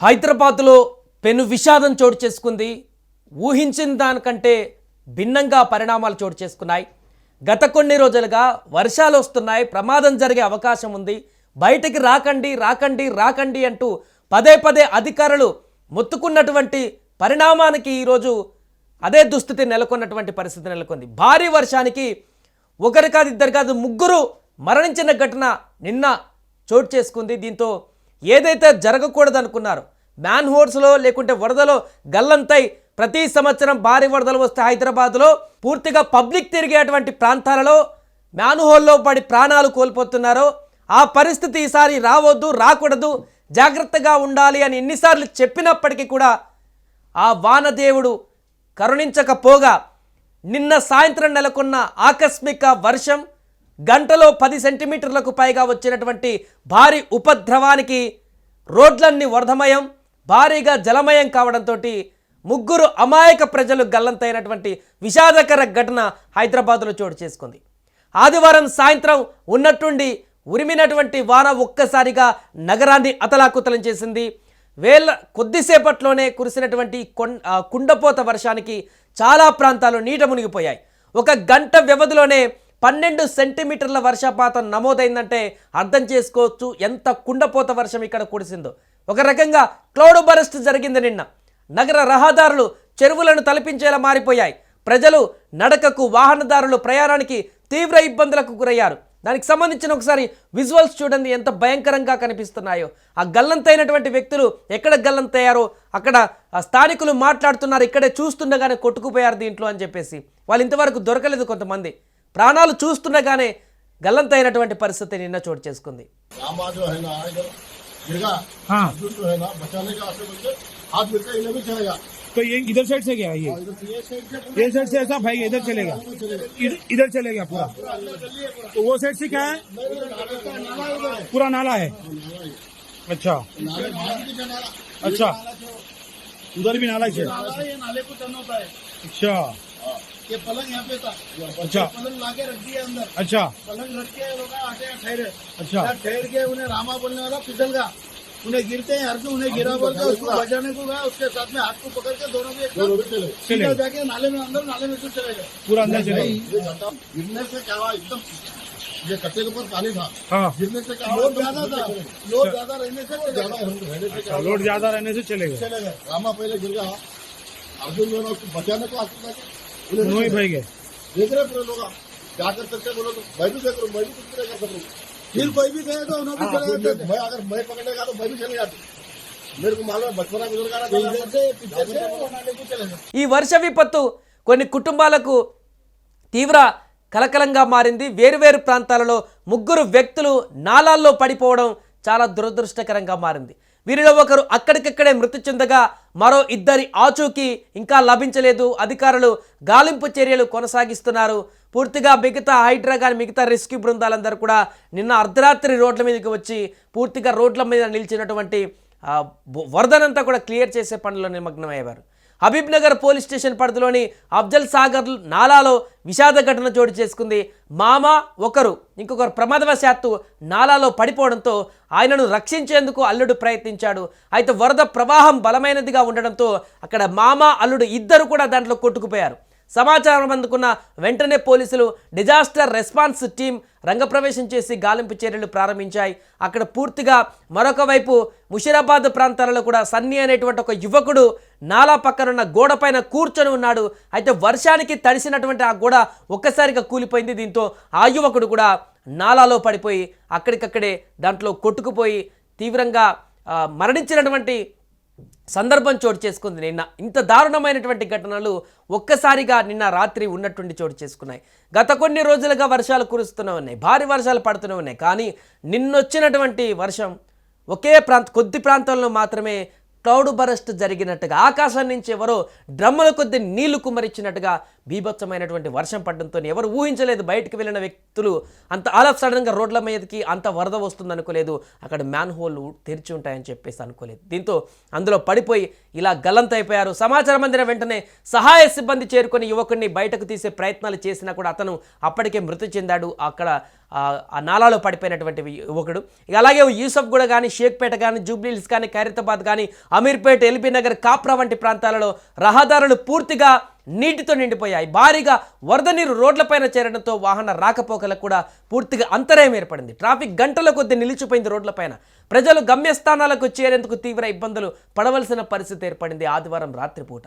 హైదరాబాద్లో పెను విషాదం చోటు చేసుకుంది. ఊహించిన దానికంటే భిన్నంగా పరిణామాలు చోటు చేసుకున్నాయి. గత కొన్ని రోజులుగా వర్షాలు వస్తున్నాయి. ప్రమాదం జరిగే అవకాశం ఉంది. బయటకి రాకండి రాకండి రాకండి అంటూ పదే పదే అధికారులు మొత్తుకున్నటువంటి పరిణామానికి ఈరోజు అదే దుస్థితి నెలకొన్నటువంటి పరిస్థితి నెలకొంది. భారీ వర్షానికి ఒకరి కాదు ఇద్దరు కాదు ముగ్గురు మరణించిన ఘటన నిన్న చోటు చేసుకుంది. దీంతో ఏదైతే జరగకూడదు అనుకున్నారు మ్యాన్ హోర్స్లో లేకుంటే వరదలో గల్లంతై ప్రతి సంవత్సరం భారీ వరదలు వస్తే హైదరాబాద్లో పూర్తిగా పబ్లిక్ తిరిగేటువంటి ప్రాంతాలలో మ్యాన్ హోల్లో పడి ప్రాణాలు కోల్పోతున్నారో ఆ పరిస్థితి ఈసారి రావద్దు రాకూడదు జాగ్రత్తగా ఉండాలి అని ఎన్నిసార్లు చెప్పినప్పటికీ కూడా ఆ వానదేవుడు కరుణించకపోగా నిన్న సాయంత్రం నెలకొన్న ఆకస్మిక వర్షం గంటలో పది సెంటీమీటర్లకు పైగా వచ్చినటువంటి భారీ ఉపద్రవానికి రోడ్లన్నీ వరదమయం భారీగా జలమయం కావడంతో ముగ్గురు అమాయక ప్రజలు గల్లంతైనటువంటి విషాదకర ఘటన హైదరాబాద్లో చోటు చేసుకుంది. ఆదివారం సాయంత్రం ఉన్నట్టుండి ఉరిమినటువంటి వాన ఒక్కసారిగా నగరాన్ని అతలాకుతలం చేసింది. వేల కొద్దిసేపట్లోనే కురిసినటువంటి కుండపోత వర్షానికి చాలా ప్రాంతాలు నీట మునిగిపోయాయి. ఒక గంట వ్యవధిలోనే పన్నెండు సెంటీమీటర్ల వర్షపాతం నమోదైందంటే అర్థం చేసుకోవచ్చు ఎంత కుండపోత వర్షం ఇక్కడ కురిసిందో. ఒక రకంగా క్లౌడ్ బరస్ట్ జరిగింది నిన్న. నగర రహదారులు చెరువులను తలపించేలా మారిపోయాయి. ప్రజలు నడకకు వాహనదారులు ప్రయాణానికి తీవ్ర ఇబ్బందులకు గురయ్యారు. దానికి సంబంధించిన ఒకసారి విజువల్స్ చూడండి ఎంత భయంకరంగా కనిపిస్తున్నాయో. ఆ గల్లంతైనటువంటి వ్యక్తులు ఎక్కడ గల్లంతయ్యారో అక్కడ ఆ స్థానికులు మాట్లాడుతున్నారు ఇక్కడే చూస్తుండగానే కొట్టుకుపోయారు దీంట్లో అని చెప్పేసి. వాళ్ళు ఇంతవరకు దొరకలేదు కొంతమంది. ప్రాణాలు చూస్తుండగానే గల్లంతైనటువంటి పరిస్థితి నిన్న చోటు చేసుకుంది रामा जो है ना इधर गिरगा हाँ अर्जुन जो है ना बचाने का आगे बोलते हाथ मिलकर इन्हें भी चलेगा तो ये इधर साइड से गया ये और इधर से ये साइड से पूरा ये साइड से ऐसा भाई इधर चलेगा चलेगा इधर इधर चलेगा पूरा तो वो साइड से क्या है नाला उधर है पूरा नाला है अच्छा नाले बाहर की का नाला अच्छा उधर भी नाला है नाला ये नाले को टर्न होता है अच्छा ये पलंग यहाँ पे था। अच्छा। पलंग ला के रख दिया अंदर। अच्छा। पलंग रख के लोग आते हैं ठहरे। अच्छा। ठहर के उन्हें रामा बोलने वाला फिसल गया। उन्हें गिरते हैं हर उन्हें गिरा बोलते उसको बचाने को गया उसके साथ में हाथ को पकड़ के दोनों भी एकदम चले। सीधा जाके नाले में अंदर नाले में चले गए। पूरा अंदर घंटा गिरने से क्या हुआ? एकदम ये कट्टे के ऊपर पानी था। हाँ। गिरने से क्या लोड ज़्यादा था। लोड ज़्यादा रहने से ज़्यादा लोड ज़्यादा रहने से चलेगा चले गए। रामा पहले गिर गया। अर्जुन जो है ना उसको बचाने को आते थे दोनों ही भाई गए देख रहे पूरे लोग क्या कर सकते बोलो तो मैं भी देख रहा हूँ मैं भी कुछ नहीं कर सकता फिर कोई भी गए तो उन्होंने चले जाते मैं अगर मैं पकड़ेगा तो मैं भी चले जाती मेरे को मालूम है बचपना गुजर का ना इधर से पीछे से वो नाले को चले गए ఈ వర్ష విపత్తు కొన్ని కుటుంబాలకు తీవ్ర కలకలంగా మారింది వేరువేరు ప్రాంతాలలో ముగ్గురు వ్యక్తులు నాలాల్లో పడిపోవడం చాలా దురదృష్టకరంగా మారింది వీరిలో ఒకరు అక్కడికక్కడే మృతి చెందగా మరో ఇద్దరి ఆచూకీ ఇంకా లభించలేదు. అధికారులు గాలింపు చర్యలు కొనసాగిస్తున్నారు. పూర్తిగా మిగతా హైడ్రా కానీ మిగతా రెస్క్యూ బృందాలందరూ కూడా నిన్న అర్ధరాత్రి రోడ్ల మీదకి వచ్చి పూర్తిగా రోడ్ల మీద నిలిచినటువంటి వరదనంతా కూడా క్లియర్ చేసే పనిలో నిమగ్నమయ్యారు. హబీబ్ నగర్ పోలీస్ స్టేషన్ పరిధిలోని అఫ్జల్ సాగర్ నాలాలో విషాద ఘటన చోటు చేసుకుంది. మామ ఒకరు ఇంకొకరు ప్రమాదవశాత్తు నాలాలో పడిపోవడంతో ఆయనను రక్షించేందుకు అల్లుడు ప్రయత్నించాడు. అయితే వరద ప్రవాహం బలమైనదిగా ఉండడంతో అక్కడ మామ అల్లుడు ఇద్దరు కూడా దాంట్లో కొట్టుకుపోయారు. సమాచారం అందుకున్న వెంటనే పోలీసులు డిజాస్టర్ రెస్పాన్స్ టీం రంగప్రవేశం చేసి గాలింపు చర్యలు ప్రారంభించాయి. అక్కడ పూర్తిగా మరొక వైపు ముషిరాబాద్ ప్రాంతాలలో కూడా సన్నీ అనేటువంటి ఒక యువకుడు నాలా పక్కనున్న గోడ పైన కూర్చొని ఉన్నాడు. అయితే వర్షానికి తడిసినటువంటి ఆ గోడ ఒక్కసారిగా కూలిపోయింది. దీంతో ఆ యువకుడు కూడా నాలాలో పడిపోయి అక్కడికక్కడే దాంట్లో కొట్టుకుపోయి తీవ్రంగా మరణించినటువంటి సందర్భం చోటు చేసుకుంది నిన్న. ఇంత దారుణమైనటువంటి ఘటనలు ఒక్కసారిగా నిన్న రాత్రి ఉన్నటువంటి చోటు చేసుకున్నాయి. గత కొన్ని రోజులుగా వర్షాలు కురుస్తూనే ఉన్నాయి. భారీ వర్షాలు పడుతూనే ఉన్నాయి. కానీ నిన్నొచ్చినటువంటి వర్షం ఒకే ప్రాంత కొద్ది ప్రాంతంలో మాత్రమే క్లౌడ్ బరస్ట్ జరిగినట్టుగా ఆకాశం నుంచి ఎవరో డ్రమ్ముల కొద్ది నీళ్ళు కుమ్మరించినట్టుగా బీభత్సమైనటువంటి వర్షం పడడంతో ఎవరు ఊహించలేదు బయటకు వెళ్ళిన వ్యక్తులు అంత ఆల్ ఆఫ్ సడన్గా రోడ్ల మీదకి అంత వరద వస్తుంది అనుకోలేదు అక్కడ మ్యాన్ హోల్ తెరిచి ఉంటాయని చెప్పేసి అనుకోలేదు. దీంతో అందులో పడిపోయి ఇలా గల్లంతైపోయారు. సమాచారం అందిన వెంటనే సహాయ సిబ్బంది చేరుకొని యువకుడిని బయటకు తీసే ప్రయత్నాలు చేసినా కూడా అతను అప్పటికే మృతి చెందాడు. అక్కడ ఆ నాలాలో పడిపోయినటువంటి యువకుడు ఇక అలాగే యూసఫ్ కూడా కానీ షేక్పేట కానీ జూబ్లీహిల్స్ కానీ ఖైరతాబాద్ కానీ అమీర్పేట్ ఎల్బీ నగర్ కాప్రా వంటి ప్రాంతాలలో రహదారులు పూర్తిగా నీటితో నిండిపోయాయి. భారీగా వరద నీరు రోడ్లపైన చేరడంతో వాహన రాకపోకలకు కూడా పూర్తిగా అంతరాయం ఏర్పడింది. ట్రాఫిక్ గంటల కొద్ది నిలిచిపోయింది రోడ్లపైన ప్రజలు గమ్యస్థానాలకు చేరేందుకు తీవ్ర ఇబ్బందులు పడవలసిన పరిస్థితి ఏర్పడింది ఆదివారం రాత్రిపూట.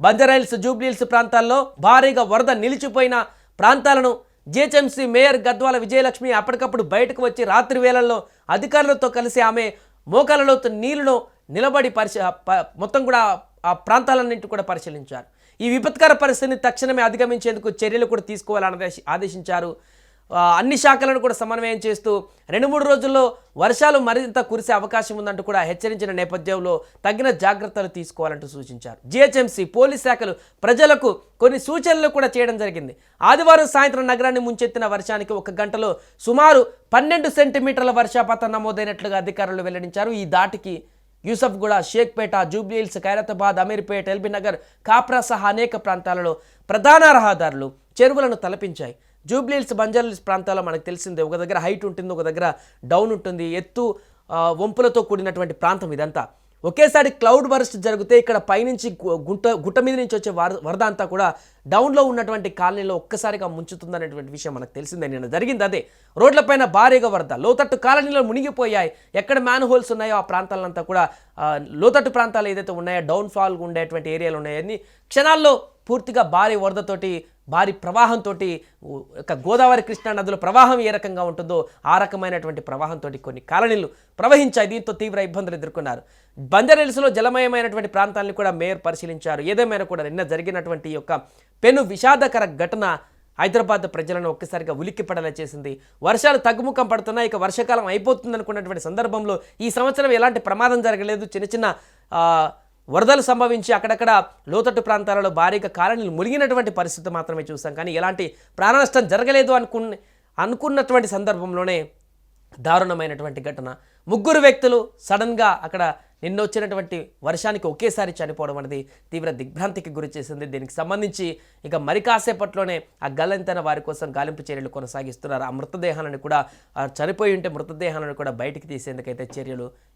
బంజారాహిల్స్ జూబ్లీహిల్స్ ప్రాంతాల్లో భారీగా వరద నిలిచిపోయిన ప్రాంతాలను జిహెచ్ఎంసీ మేయర్ గద్వాల విజయలక్ష్మి అప్పటికప్పుడు బయటకు వచ్చి రాత్రి వేళల్లో అధికారులతో కలిసి ఆమె మోకాలలో నీళ్ళను నిలబడి పరిశ మొత్తం కూడా ఆ ప్రాంతాలన్నింటి కూడా పరిశీలించారు. ఈ విపత్కర పరిస్థితిని తక్షణమే అధిగమించేందుకు చర్యలు కూడా తీసుకోవాలని ఆదేశించారు. అన్ని శాఖలను కూడా సమన్వయం చేస్తూ రెండు మూడు రోజుల్లో వర్షాలు మరింత కురిసే అవకాశం ఉందంటూ కూడా హెచ్చరించిన నేపథ్యంలో తగిన జాగ్రత్తలు తీసుకోవాలంటూ సూచించారు. జిహెచ్ఎంసీ పోలీస్ శాఖలు ప్రజలకు కొన్ని సూచనలు కూడా చేయడం జరిగింది. ఆదివారం సాయంత్రం నగరాన్ని ముంచెత్తిన వర్షానికి ఒక గంటలో సుమారు పన్నెండు సెంటీమీటర్ల వర్షపాతం నమోదైనట్లుగా అధికారులు వెల్లడించారు. ఈ దాటికి యూసఫ్ కూడా షేక్పేట జూబ్లీహిల్స్ ఖైరతాబాద్ అమీర్పేట్ ఎల్బీ నగర్ కాప్రా సహా అనేక ప్రాంతాలలో ప్రధాన రహదారులు చెరువులను తలపించాయి. జూబ్లీహిల్స్ బంజారాహిల్స్ ప్రాంతాల్లో మనకు తెలిసిందే ఒక దగ్గర హైట్ ఉంటుంది ఒక దగ్గర డౌన్ ఉంటుంది ఎత్తు వంపులతో కూడినటువంటి ప్రాంతం ఇదంతా. ఒకేసారి క్లౌడ్ బర్స్ట్ జరిగితే ఇక్కడ పైనుంచి గుంట గుట్ట మీద నుంచి వచ్చే వర వరద అంతా కూడా డౌన్లో ఉన్నటువంటి కాలనీలో ఒక్కసారిగా ముంచుతుందనేటువంటి విషయం మనకు తెలిసిందే. నిన్న జరిగింది అదే. రోడ్లపైన భారీగా వరద లోతట్టు కాలనీలో మునిగిపోయాయి. ఎక్కడ మ్యాన్ హోల్స్ ఉన్నాయో ఆ ప్రాంతాలంతా కూడా లోతట్టు ప్రాంతాలు ఏదైతే ఉన్నాయో డౌన్ ఫాల్ ఉండేటువంటి ఏరియాలు ఉన్నాయో అన్ని క్షణాల్లో పూర్తిగా భారీ వరదతోటి భారీ ప్రవాహంతో ఒక గోదావరి కృష్ణా నదుల ప్రవాహం ఏ రకంగా ఉంటుందో ఆ రకమైనటువంటి ప్రవాహంతో కొన్ని కాలనీలు ప్రవహించాయి. దీంతో తీవ్ర ఇబ్బందులు ఎదుర్కొన్నారు. బంజారాహిల్స్లో జలమయమైనటువంటి ప్రాంతాలను కూడా మేయర్ పరిశీలించారు. ఏదేమైనా కూడా నిన్న జరిగినటువంటి యొక్క పెను విషాదకర ఘటన హైదరాబాద్ ప్రజలను ఒక్కసారిగా ఉలిక్కి పడేలా చేసింది. వర్షాలు తగ్గుముఖం పడుతున్నాయి. ఇక వర్షాకాలం అయిపోతుంది అనుకున్నటువంటి సందర్భంలో ఈ సంవత్సరం ఎలాంటి ప్రమాదం జరగలేదు. చిన్న చిన్న వరదలు సంభవించి అక్కడక్కడ లోతట్టు ప్రాంతాలలో భారీగా కాలనీలు మునిగినటువంటి పరిస్థితి మాత్రమే చూసాం కానీ ఎలాంటి ప్రాణ నష్టం జరగలేదు అనుకున్న అనుకున్నటువంటి సందర్భంలోనే దారుణమైనటువంటి ఘటన. ముగ్గురు వ్యక్తులు సడన్గా అక్కడ నిన్న వచ్చినటువంటి వర్షానికి ఒకేసారి చనిపోవడం అనేది తీవ్ర దిగ్భ్రాంతికి గురి చేసింది. దీనికి సంబంధించి ఇక మరి కాసేపట్లోనే ఆ గల్లంతైన వారి కోసం గాలింపు చర్యలు కొనసాగిస్తున్నారు. ఆ మృతదేహాలను కూడా చనిపోయి ఉంటే మృతదేహాలను కూడా బయటికి తీసేందుకైతే చర్యలు